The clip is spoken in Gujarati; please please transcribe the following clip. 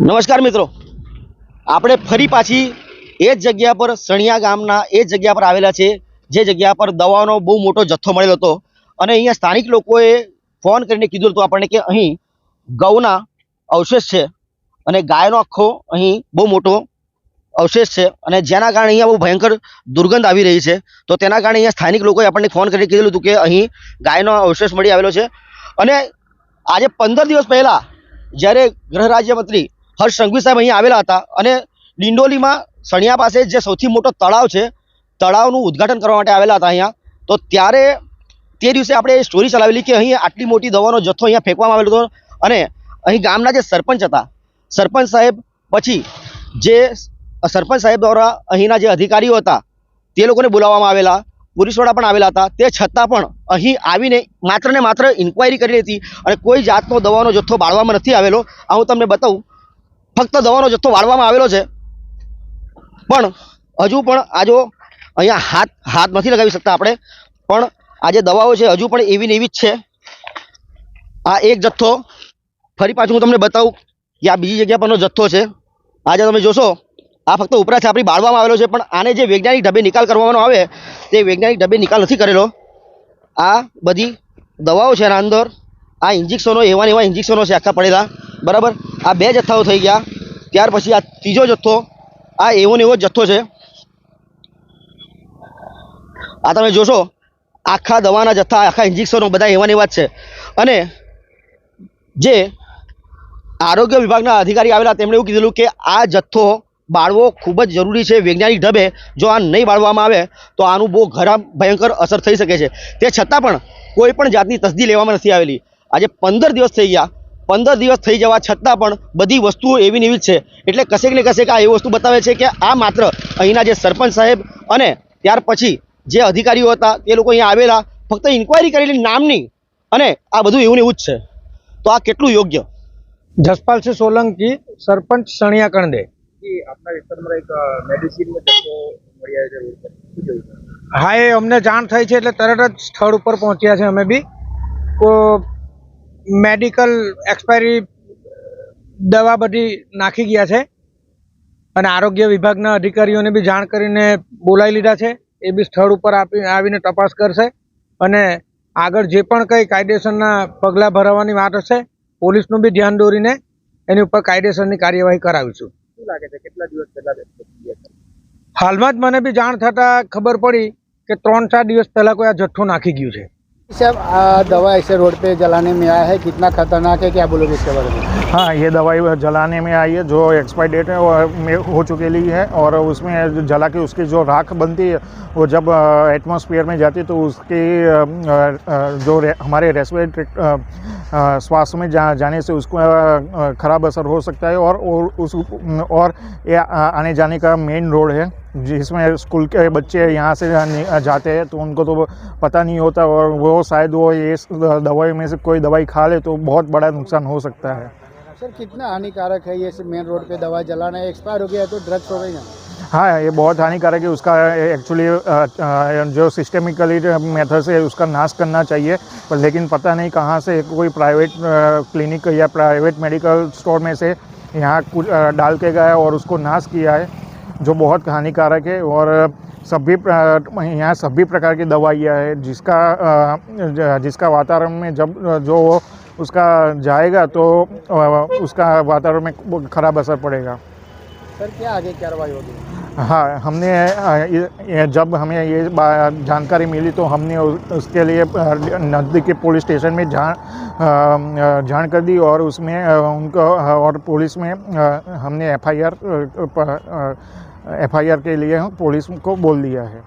નમસ્કાર મિત્રો. આપણે ફરી પાછી એ જ જગ્યા પર સણિયા ગામના એ જ જગ્યા પર આવેલા છે, જે જગ્યા પર દવાનો બહુ મોટો જથ્થો મળેલો હતો. અને અહીંયા સ્થાનિક લોકોએ ફોન કરીને કીધું હતું આપણને કે અહીં ગૌના અવશેષ છે અને ગાયનો આખો અહીં બહુ મોટો અવશેષ છે અને જેના કારણે અહીંયા બહુ ભયંકર દુર્ગંધ આવી રહી છે. તો તેના કારણે અહીંયા સ્થાનિક લોકોએ આપણને ફોન કરીને કીધેલું હતું કે અહીં ગાયનો અવશેષ મળી આવેલો છે. અને આજે પંદર દિવસ પહેલાં જ્યારે ગૃહ રાજ્યમંત્રી હર્ષ સંઘવી સાહેબ અહીં આવેલા હતા અને ડિંડોલીમાં સણિયા પાસે જે સૌથી મોટો તળાવ છે, તળાવનું ઉદ્ઘાટન કરવા માટે આવેલા હતા અહીંયા. તો ત્યારે તે દિવસે આપણે સ્ટોરી ચલાવેલી કે અહીં આટલી મોટી દવાનો જથ્થો અહીંયા ફેંકવામાં આવેલો હતો અને અહીં ગામના જે સરપંચ હતા, સરપંચ સાહેબ પછી જે સરપંચ સાહેબ દ્વારા અહીંના જે અધિકારીઓ હતા, તે લોકોને બોલાવવામાં આવેલા પોલીસવાળા પણ આવેલા હતા. તે છતાં પણ અહીં આવીને માત્ર ને માત્ર ઇન્ક્વાયરી કરી હતી અને કોઈ જાતનો દવાનો જથ્થો બાળવામાં નથી આવેલો. આ હું તમને બતાવું. ફક્ત દવાનો જથ્થો વાળવામાં આવેલો છે. પણ હજુ પણ આ જો અહીંયા હાથ હાથ નથી લગાવી શકતા આપણે. પણ આ જે દવાઓ છે, હજુ પણ એવી ને એવી જ છે. આ એક જથ્થો, ફરી પાછું હું તમને બતાવું કે આ બીજી જગ્યા પરનો જથ્થો છે. આજે તમે જોશો, આ ફક્ત ઉપરા છાપરી બાળવામાં આવેલો છે, પણ આને જે વૈજ્ઞાનિક ઢબે નિકાલ કરવામાં આવે, તે વૈજ્ઞાનિક ઢબે નિકાલ નથી કરેલો. આ બધી દવાઓ છે એના અંદર. આ ઇન્જેક્શનો એવા ને એવા ઇન્જેક્શનો છે આખા પડેલા. બરાબર? આ બે જથ્થાઓ થઈ ગયા. ત્યાર પછી આ ત્રીજો જથ્થો, આ એવો ને એવો જથ્થો છે. આ તમે જોશો, આખા દવાના જથ્થા, આખા ઇન્જેક્શનો બધા એવા ને એવા જ છે. અને જે આરોગ્ય વિભાગના અધિકારી આવેલા, તેમણે એવું કીધેલું કે આ જથ્થો બાળવો ખૂબ જ જરૂરી છે વૈજ્ઞાનિક ઢબે. જો આ નહીં બાળવામાં આવે, તો આનું બહુ ખરાબ, ભયંકર અસર થઈ શકે છે. તે છતાં પણ કોઈ પણ જાતની તસદી લેવામાં નથી આવેલી. આજે પંદર દિવસ થઈ ગયા. પંદર દિવસ થઈ જવા છતાં પણ બધી વસ્તુઓ એવી ને એવી છે. એટલે કશેક ને કશેક આ એવી વસ્તુ બતાવે છે કે આ માત્ર અહીંના જે સરપંચ સાહેબ અને ત્યાર પછી જે અધિકારીઓ હતા તે લોકો અહીંયા આવેલા ફક્ત ઇન્ક્વાયરી કરેલી નામની અને આ બધું એવું ને એવું જ છે. તો આ કેટલું યોગ્ય? જસપાલસિંહ સોલંકી સરપંચ સણિયા કણદે આપના વિસ્તારમાં એક મેડિસિનનો જથ્થો મળી આવ્યો છે રોડ પર શું કેવું છે? હા એ અમને જાણ થઈ છે એટલે તરત જ સ્થળ ઉપર પહોંચ્યા છે અમે બી. તો મેડિકલ એક્સપાયરી દવા બધી નાખી ગયા છે અને આરોગ્ય વિભાગના અધિકારીઓને બી જાણ કરીને બોલાવી લીધા છે. એ બી સ્થળ ઉપર આપી આવીને તપાસ કરશે અને આગળ જે પણ કંઈ કાયદેસરના પગલાં ભરાવવાની વાત હશે પોલીસનું બી ધ્યાન દોરીને એની ઉપર કાયદેસરની કાર્યવાહી કરાવીશું. શું લાગે છે? કેટલા દિવસ પહેલા હાલમાં જ મને બી જાણ થતાં ખબર પડી કે ત્રણ ચાર દિવસ પહેલાં કોઈ આ જથ્થો નાખી ગયું છે. साहब दवा ऐसे रोड पे जलाने में आया है कितना खतरनाक है क्या बोलोगे इसके बारे में? हाँ ये दवाई जलाने में आई है जो एक्सपायर डेट है वो हो चुकी है और उसमें जला के उसकी जो राख बनती है वो जब एटमॉस्फेयर में जाती है तो उसकी जो रे, हमारे रेस्पिरेटरी श्वास में जा, जाने से उसको खराब असर हो सकता है और, और उस और ये आने जाने का मेन रोड है जिसमें स्कूल के बच्चे यहाँ से जाते हैं तो उनको तो पता नहीं होता और वो शायद वो ये दवाई में से कोई दवाई खा ले तो बहुत बड़ा नुकसान हो सकता है। सर कितना हानिकारक है ये मेन रोड पे दवा जलाना? एक्सपायर हो गया है तो ड्रग्स हो गई ना हाँ ये बहुत हानिकारक है। उसका एक्चुअली जो सिस्टेमिकली मेथड से उसका नाश करना चाहिए। पर लेकिन पता नहीं कहाँ से कोई प्राइवेट क्लिनिक या प्राइवेट मेडिकल स्टोर में से यहाँ कुछ डाल के गया और उसको नाश किया है, जो बहुत हानिकारक है। और सभी यहाँ सभी प्रकार की दवाइयाँ है, जिसका जिसका वातावरण में जब जो उसका जाएगा तो उसका वातावरण में खराब असर पड़ेगा। सर, क्या आगे कार्रवाई होगी? हाँ हमने जब हमें ये जानकारी मिली तो हमने उसके लिए नज़दीक पुलिस स्टेशन में जान जान कर दी और उसमें उनको और पुलिस में हमने एफआईआर एफआईआर के लिए पुलिस को बोल दिया है।